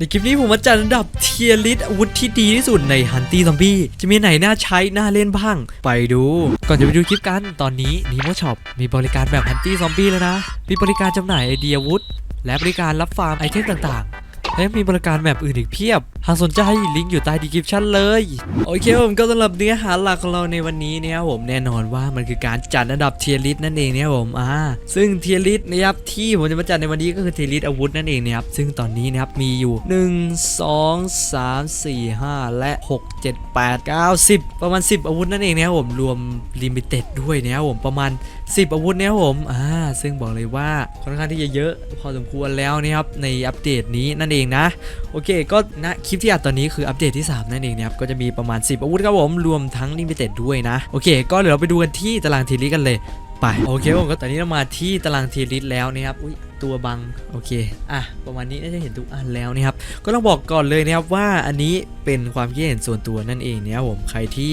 ในคลิปนี้ผมมาจัดอันดับเทียร์ลิสอาวุธที่ดีที่สุดในฮันตี้ซอมบี้จะมีไหนน่าใช้ น่าเล่นบ้าง ไปดู ก่อนจะไปดูคลิปกันตอนนี้นีโมช็อปมีบริการแบบฮันตี้ซอมบี้แล้วนะ มีบริการจำหน่ายไอเดียอาวุธ และบริการรับฟาร์มไอเทมต่างๆ และมีบริการแบบอื่นอีกเพียบ หากสนใจลิงก์อยู่ใต้ดีคริปชั่นเลย โอเคผมก็สำหรับเนื้อหาหลักของเราในวันนี้เนี่ยผมแน่นอนว่ามันคือการจัดอันดับเทียร์ลิสนั่นเองเนี่ยผมอ่าซึ่งเทียร์ลิสนะครับที่ผมจะมาจัดในวันนี้ก็คือเทียร์ลิสอาวุธนั่นเองนะครับซึ่งตอนนี้นะครับมีอยู่ 1 2 3 4 5 และ 6 7 8 9 10 ประมาณ 10 อาวุธนั่นเองนะครับผมรวมลิมิเต็ดด้วยนะครับผมประมาณ 10 อาวุธนะครับผมอ่าซึ่งบอกเลยว่าค่อนข้างที่จะเยอะพอสมควรแล้วนะครับในอัปเดตนี้นั่นเองนะ โอเคก็นะคลิปที่อัดตอนนี้คืออัปเดตที่ 3 นั่นเองนะครับก็จะมีประมาณ 10 อาวุธครับผมรวมทั้งลิมิเต็ดด้วยนะ โอเค ก็เดี๋ยวเราไปดูกันที่ตารางทีลีกันเลย ไปโอเคผมก็ตอนนี้เรามาที่ตารางทีลิสแล้วนะครับอุ้ยตัวบังโอเคอะประมาณนี้น่าจะเห็นทุกอันแล้วนะครับก็ต้องบอกก่อนเลยนะครับว่าอันนี้เป็นความคิดเห็นส่วนตัวนั่นเองนะครับผมใครที่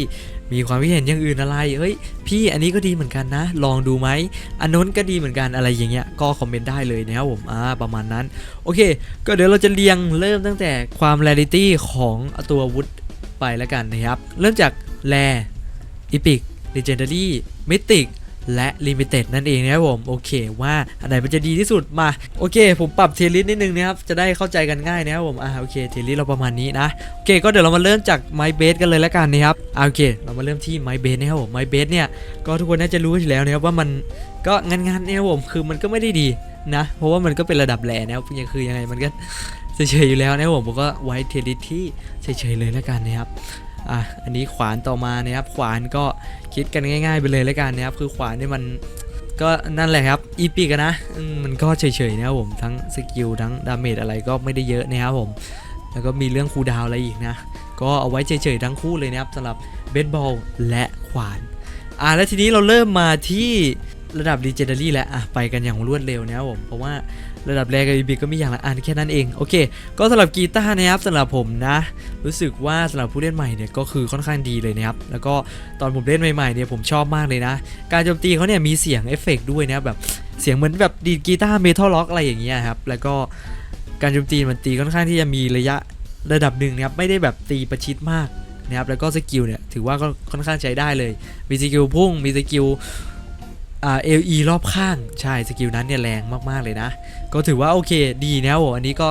มีความคิดเห็นอย่างอื่นอะไรเฮ้ยพี่อันนี้ก็ดีเหมือนกันนะ ลองดูไหมอันนู้นก็ดีเหมือนกันอะไรอย่างเงี้ยก็คอมเมนต์ได้เลยนะครับผมอ่าประมาณนั้นโอเค ก็เดี๋ยวเราจะเรียงเริ่มตั้งแต่ความแรลิตี้ของตัววุธไปแล้วกันนะครับเริ่มจากแรอีพิกเลเจนดารี่มิติก และลิมิเต็ดนั่นเองนะครับผมโอเคว่าอันไหนมันจะดีที่สุดมาโอเค ผมปรับเทลิสนิดนึงนะครับจะได้เข้าใจกันง่ายนะครับผมอ่าโอเคเทลิสเราประมาณนี้นะโอเค ก็เดี๋ยวเรามาเริ่มจากไมเบสกันเลยแล้วกันนะครับอ่าโอเค เรามาเริ่มที่ไมเบสนะครับผมไมเบสเนี่ยก็ทุกคนน่าจะรู้อยู่แล้วนะครับว่ามันก็งานๆเนี่ยครับผมคือมันก็ไม่ได้ดีนะ เพราะว่ามันก็เป็นระดับแหล่นะครับยังคือยังไงมันก็เฉยๆอยู่แล้วนะครับผมผมก็ไว้เทลิสที่เฉยๆเลยแล้วกันนะครับอะอันนี้ขวานต่อมานะครับขวานก็ คิดกันง่าย ๆ ไปเลยแล้วกันนะครับคือขวานนี่มันก็นั่นแหละครับอีพีกันนะมันก็เฉยๆนะครับผมทั้งสกิลทั้งดาเมจอะไรก็ไม่ได้เยอะนะครับผม แล้วก็มีเรื่องคูดาวอะไรอีกนะ ก็เอาไว้เฉยๆทั้งคู่เลยนะครับสำหรับเบสบอลและขวานอ่าและทีนี้เราเริ่มมาที่ ระดับ Legendary แล้วอะไปกันอย่างรวดเร็วนะครับผมเพราะว่าระดับแรกกับ EB ก็มีอย่างละอันแค่นั้นเองโอเค ก็สำหรับกีตาร์นะครับสำหรับผมนะ รู้สึกว่าสำหรับผู้เล่นใหม่เนี่ยก็คือค่อนข้างดีเลยนะครับแล้วก็ตอนผมเล่นใหม่ๆเนี่ยผมชอบมากเลยนะ การโจมตีเขาเนี่ยมีเสียงเอฟเฟกต์ด้วยนะครับแบบเสียงเหมือนแบบดีดกีตาร์เมทัลล็อกอะไรอย่างเงี้ยครับแล้วก็การโจมตีมันตีค่อนข้างที่จะมีระยะระดับหนึ่งนะครับไม่ได้แบบตีประชิดมากนะครับแล้วก็สกิลเนี่ยถือว่าก็ค่อนข้างใช้ได้เลย มีสกิลพุ่งมีสกิล เอลีรอบข้างใช่สกิลนั้นเนี่ยแรงมากๆเลยนะ ก็ถือว่าโอเคดีนะครับผมอันนี้ก็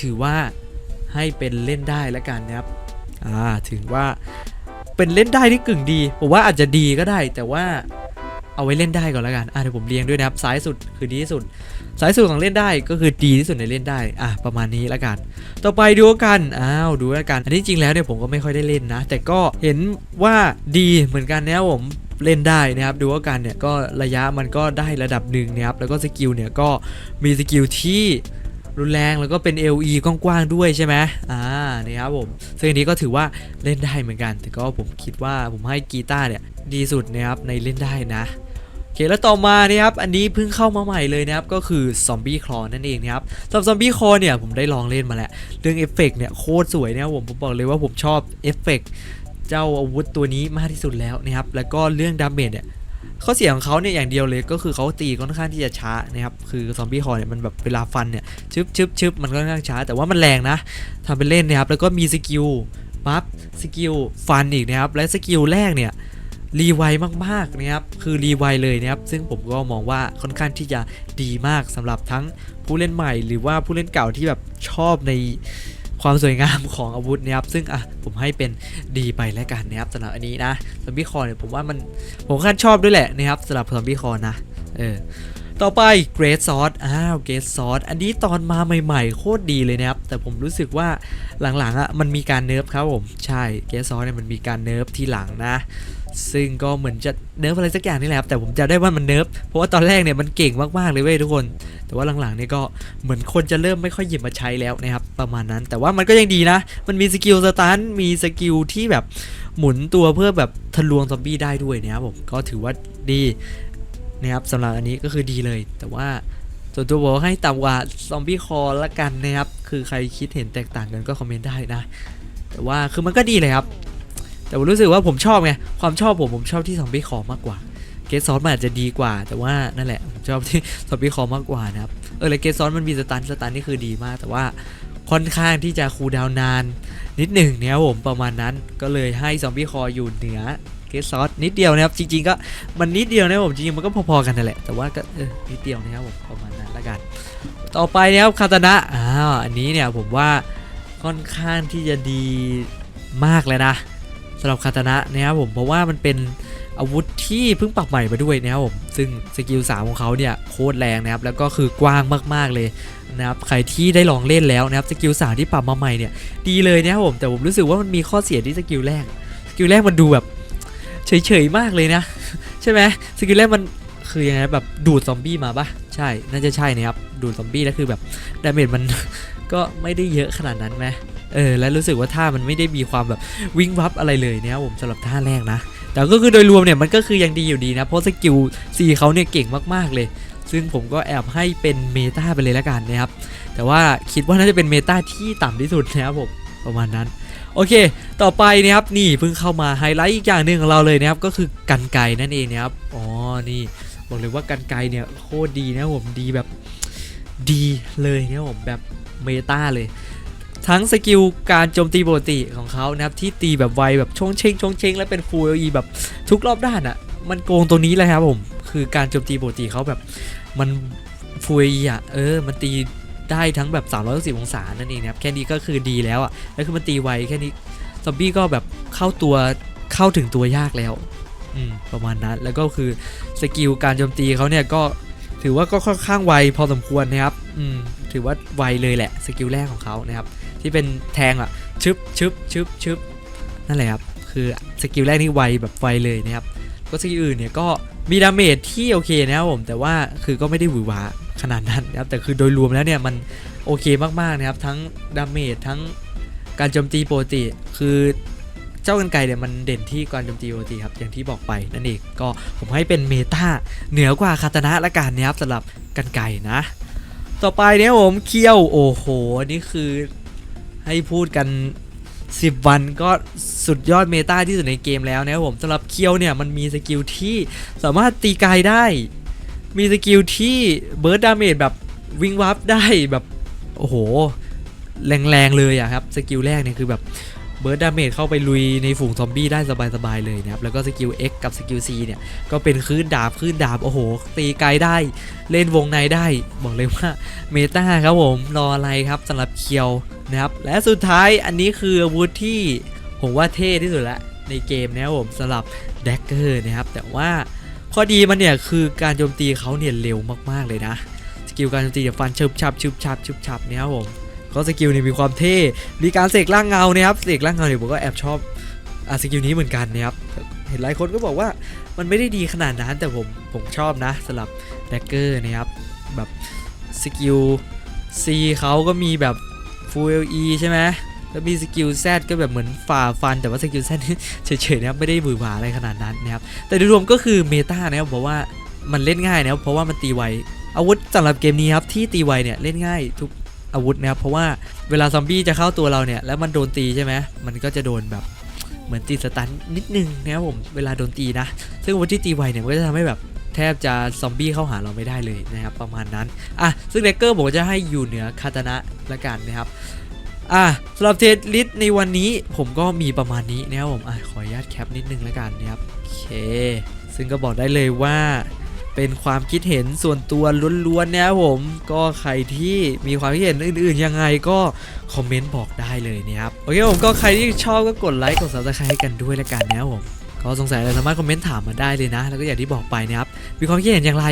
ถือว่าให้เป็นเล่นได้แล้วกันนะครับอ่าถึงว่าเป็นเล่นได้ที่กึ่งดีผมว่าอาจจะดีก็ได้ แต่ว่าเอาไว้เล่นได้ก่อนแล้วกันอ่าเดี๋ยวผมเรียงด้วยนะครับซ้ายสุดคือดีที่สุดซ้ายสุดของเล่นได้ก็คือดีที่สุดในเล่นได้อะประมาณนี้แล้วกัน ต่อไปดูกันอ้าวดูแล้วกัน อันนี้จริงแล้วเนี่ยผมก็ไม่ค่อยได้เล่นนะ แต่ก็เห็นว่าดีเหมือนกันนะผม เล่นได้นะครับดูว่ากันเนี่ยก็ระยะมันก็ได้ระดับหนึ่งนะครับแล้วก็สกิลเนี่ยก็มีสกิลที่รุนแรงแล้วก็เป็น LE กว้างๆด้วยใช่ไหมอ่านี่ครับผมซึ่งอันนี้ก็ถือว่าเล่นได้เหมือนกัน แต่ก็ผมคิดว่าผมให้กีตาร์เนี่ยดีสุดนะครับในเล่นได้นะโอเคแล้วต่อมานะครับอันนี้เพิ่งเข้ามาใหม่เลยนะครับก็คือซอมบี้คลอนั่นเองนะครับสำหรับซอมบี้คลอเนี่ยผมได้ลองเล่นมาแล้ว เรื่องเอฟเฟกต์เนี่ยโคตรสวยนะครับผมผมบอกเลยว่าผมชอบเอฟเฟกต์ เจ้าอาวุธตัวนี้มากที่สุดแล้วนะครับ แล้วก็เรื่องดาเมจเนี่ยข้อเสียของเขาเนี่ยอย่างเดียวเลยก็คือเขาตีค่อนข้างที่จะช้านะครับคือซอมบี้คอเนี่ยมันแบบเวลาฟันเนี่ยชึบชึบชึบมันค่อนข้างช้า แต่ว่ามันแรงนะทำเป็นเล่นนะครับแล้วก็มีสกิลปั๊บสกิลฟันอีกนะครับและสกิลแรกเนี่ยรีไวมากๆนะครับคือรีไวเลยนะครับซึ่งผมก็มองว่าค่อนข้างที่จะดีมากสำหรับทั้งผู้เล่นใหม่ หรือว่าผู้เล่นเก่าที่แบบชอบใน ความสวยงามของอาวุธนะครับซึ่งอะผมให้เป็นดีไปแล้วกันนะครับสำหรับอันนี้นะซอมบี้คอเนี่ยผมว่ามันผมค่อนชอบด้วยแหละนะครับสำหรับซอมบี้คอนะเออต่อไปเกร t ซอสอ้าวเกร t ซอสอันนี้ตอนมาใหม่ๆ โคตรดีเลยนะครับ แต่ผมรู้สึกว่าหลังๆอะมันมีการเนิร์ฟครับผม ใช่เกร t ซอสเนี่ยมันมีการเนิร์ฟที่หลังนะ ซึ่งก็เหมือนจะเนิร์ฟอะไรสักอย่างนี่แหละครับแต่ผมจะได้ว่ามันเนิร์ฟเพราะว่าตอนแรกเนี่ยมันเก่งมากๆเลยเว้ยทุกคน แต่ว่าหลังๆเนี่ยก็เหมือนคนจะเริ่มไม่ค่อยหยิบมาใช้แล้วนะครับประมาณนั้น แต่ว่ามันก็ยังดีนะ มันมีสกิลสตันมีสกิลที่แบบหมุนตัวเพื่อแบบทะลวงซอมบี้ได้ด้วยนะครับผมก็ถือว่าดีนะครับสำหรับอันนี้ก็คือดีเลย แต่ว่าส่วนตัวบอกให้ต่ำกว่าซอมบี้คอละกันนะครับ คือใครคิดเห็นแตกต่างกันก็คอมเมนต์ได้นะ แต่ว่าคือมันก็ดีเลยครับ แต่ผมรู้สึกว่าผมชอบไง ความชอบผมผมชอบที่ซอมบี้คอมากกว่า เกสซอสมันอาจจะดีกว่า แต่ว่านั่นแหละผมชอบที่ซอมบี้คอมากกว่านะครับ เออเลยเกสซอสมันมีสตันสตันนี่คือดีมาก แต่ว่าค่อนข้างที่จะคูลดาวนาน นิดหนึ่งเนี่ยผมประมาณนั้นก็เลยให้ซอมบี้คออยู่เหนือเกสซอสนิดเดียวนะครับจริง ๆ ก็มันนิดเดียวนะผมจริงๆมันก็พอๆกันนั่นแหละแต่ว่าก็เออนิดเดียวนะครับผมประมาณนั้นละกัน ต่อไปนะครับคาตานะอ้าวอันนี้เนี่ยผมว่าค่อนข้างที่จะดีมากเลยนะำหรับคาตานะนะครับผมเพราะว่ามันเป็นอาวุธที่เพิ่งปรับใหม่มาด้วยนะครับผมซึ่งสกิล3ของเขาเนี่ยโคตรแรงนะครับแล้วก็คือกว้างมากๆเลยนะครับใครที่ได้ลองเล่นแล้วนะครับสกิล3ที่ปรับมาใหม่เนี่ยดีเลยนะครับผมแต่ผมรู้สึกว่ามันมีข้อเสียที่สกิลแรกสกิลแรกมันดูแบบเฉยๆมากเลยนะ ใช่ไหมสกิลแรกมันคือยังไงแบบดูดซอมบี้มาปะใช่น่าจะใช่นะครับดูดซอมบี้แล้วคือแบบดาเมจมันก็ไม่ได้เยอะขนาดนั้นไหม เออแล้วรู้สึกว่าท่ามันไม่ได้มีความแบบวิ่งวับอะไรเลยนะครับผมสำหรับท่าแรกนะ แต่ก็คือโดยรวมเนี่ยมันก็คือยังดีอยู่ดีนะเพราะสกิลซีเขาเนี่ยเก่งมากๆเลย ซึ่งผมก็แอบให้เป็นเมตาไปเลยละกันนะครับแต่ว่าคิดว่าน่าจะเป็นเมตาที่ต่ำที่สุดนะครับผมประมาณนั้นโอเค ต่อไปนะครับนี่เพิ่งเข้ามาไฮไลท์อีกอย่างหนึ่งของเราเลยนะครับก็คือกันไกนั่นเองนะครับอ๋อนี่บอกเลยว่ากันไกเนี่ยโคตรดีนะผมดีแบบดีเลยนะครับผมแบบเมตาเลย ทั้งสกิลการโจมตีปกติของเขานะครับที่ตีแบบไวแบบชงเชงชงเชงและเป็นฟูลอีแบบทุกรอบด้านอะ่ะ มันโกงตัวนี้เลยครับผม คือการโจมตีปกติเขาแบบมันฟูลอีอะเออ มันตีได้ทั้งแบบ 360 องศานั่นเองนะครับแค่นี้ก็คือดีแล้วอะ่ะแล้วคือมันตีไวแค่นี้ซอมบี้ก็แบบเข้าตัวเข้าถึงตัวยากแล้วอืมประมาณนั้น แล้วก็คือสกิลการโจมตีเขาเนี่ยก็ถือว่าก็ค่อนข้างไวพอสมควรนะครับ อืม ถือว่าไวเลยแหละสกิลแรกของเขานะครับที่เป็นแทงอะชึบชึบชึบชึบนั่นแหละครับคือสกิลแรกนี่ไวแบบไวเลยนะครับก็สกิลอื่นเนี่ยก็มีดาเมจที่โอเคนะครับผมแต่ว่าคือก็ไม่ได้หวือหวาขนาดนั้นนะครับแต่คือโดยรวมแล้วเนี่ยมันโอเคมากๆนะครับทั้งดาเมจทั้งการโจมตีปกติคือเจ้ากันไกเนี่ยมันเด่นที่การโจมตีปกติครับอย่างที่บอกไปนั่นเองก็ผมให้เป็นเมตาเหนือกว่าคาตานะละกันนะครับสำหรับกันไกรนะ ต่อไปเนี่ยผมเคียวโอ้โหนี่คือให้พูดกัน 10 วันก็สุดยอดเมตาที่สุดในเกมแล้วนะครับผมสำหรับเคียวเนี่ยมันมีสกิลที่สามารถตีไกลได้ มีสกิลที่เบิร์ดดาเมจแบบวิ่งวับได้แบบโอ้โหแรงๆเลยอะครับสกิลแรกเนี่ยคือแบบ เบิร์ดดาเมจเข้าไปลุยในฝูงซอมบี้ได้สบายๆเลยนะครับ แล้วก็สกิล X กับสกิล C เนี่ย ก็เป็นคลื่นดาบคลื่นดาบ โอ้โห ตีไกลได้ เล่นวงในได้ บอกเลยว่าเมตาครับผม รออะไรครับสำหรับเคียวนะครับ และสุดท้ายอันนี้คืออาวุธที่ผมว่าเท่ที่สุดละในเกมนะครับผมสำหรับแดกเกอร์นะครับ แต่ว่าข้อดีมันเนี่ยคือการโจมตีเขาเนี่ยเร็วมากๆเลยนะ สกิลการโจมตีแบบฟันชึบชับชึบชับชึบชับเนี่ยครับผม ก็สกิลเนี่ยมีความเท่ มีการเสกร่างเงานะครับ เสกร่างเงาเนี่ยผมก็แอบชอบอะสกิลนี้เหมือนกันนะครับ เห็นหลายคนก็บอกว่ามันไม่ได้ดีขนาดนั้นแต่ผมผมชอบนะสำหรับแดกเกอร์นะครับ แบบสกิล C เขาก็มีแบบ Full LE ใช่ไหมแล้วมีสกิล Z ก็แบบเหมือนฝ่าฟัน แต่ว่าสกิล Z นี่เฉยๆนะครับไม่ได้บือหวาอะไรขนาดนั้นนะครับ แต่โดยรวมก็คือเมตานะครับเพราะว่ามันเล่นง่ายนะครับเพราะว่ามันตีไวอาวุธสำหรับเกมนี้ครับที่ตีไวเนี่ยเล่นง่ายทุก อาวุธนะครับเพราะว่าเวลาซอมบี้จะเข้าตัวเราเนี่ยแล้วมันโดนตีใช่ไหมมันก็จะโดนแบบเหมือนตีสตันนิดนึงนะครับผมเวลาโดนตีนะ ซึ่งอาวุธที่ตีไวเนี่ยมันก็จะทำให้แบบแทบจะซอมบี้เข้าหาเราไม่ได้เลยนะครับประมาณนั้นอะซึ่งเดกเกอร์ผมจะให้อยู่เหนือคาตานะละกันนะครับอะสำหรับเทรดลิสในวันนี้ผมก็มีประมาณนี้นะครับผมอะขออนุญาตแคปนิดนึงละกันนะครับโอเค ซึ่งก็บอกได้เลยว่า เป็นความคิดเห็นส่วนตัวล้วนๆนะครับผมก็ใครที่มีความคิดเห็นอื่นๆ ยังไงก็คอมเมนต์บอกได้เลยนะครับโอเคผมก็ใครที่ชอบก็กดไลค์กด subscribe ให้กันด้วยละกันนะครับผมก็สงสัยอะไรสามารถคอมเมนต์ถามมาได้เลยนะ แล้วก็อย่างที่บอกไปนะครับมีความคิดเห็นอย่างไร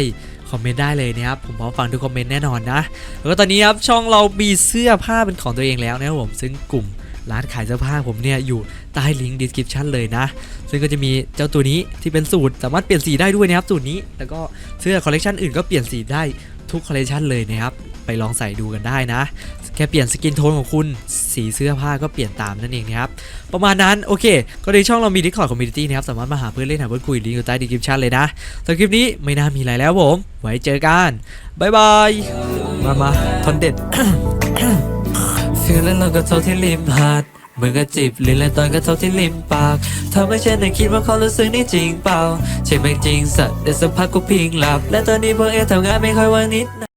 คอมเมนต์ได้เลยนะครับผมพร้อมฟังทุกคอมเมนต์แน่นอนนะแล้วก็ตอนนี้ครับช่องเรามีเสื้อผ้าเป็นของตัวเองแล้วนะครับผมซึ่งกลุ่ม ร้านขายเสื้อผ้าผมเนี่ยอยู่ใต้ลิงก์ description เลยนะ ซึ่งก็จะมีเจ้าตัวนี้ที่เป็นสูตรสามารถเปลี่ยนสีได้ด้วยนะครับสูตรนี้ แล้วก็เสื้อคอลเลกชันอื่นก็เปลี่ยนสีได้ทุกคอลเลกชันเลยนะครับไปลองใส่ดูกันได้นะ แค่เปลี่ยนสกินโทนของคุณสีเสื้อผ้าก็เปลี่ยนตามนั่นเองนะครับ ประมาณนั้น โอเค ก็ในช่องเรามี Discord Community นะครับ สามารถมาหาเพื่อนเล่นหาเพื่อนคุยลิงก์อยู่ใต้ description เลยนะสำหรับคลิปนี้ไม่น่ามีอะไรแล้วผม ไว้เจอกัน บ๊ายบาย มา มาทนเด็ดื่อและเราก็เท่าที่ริมหาดเมือก็จีบลิ้นและตอนก็เท่าที่ริมปากทำให้ฉันได้คิดว่าเขารู้สึกนี่จริงเปล่าใช่ไหมจริงสัตว์แต่สักพักก็พิงหลับ และตอนนี้พวกเอทำงานไม่ค่อยว่างนิด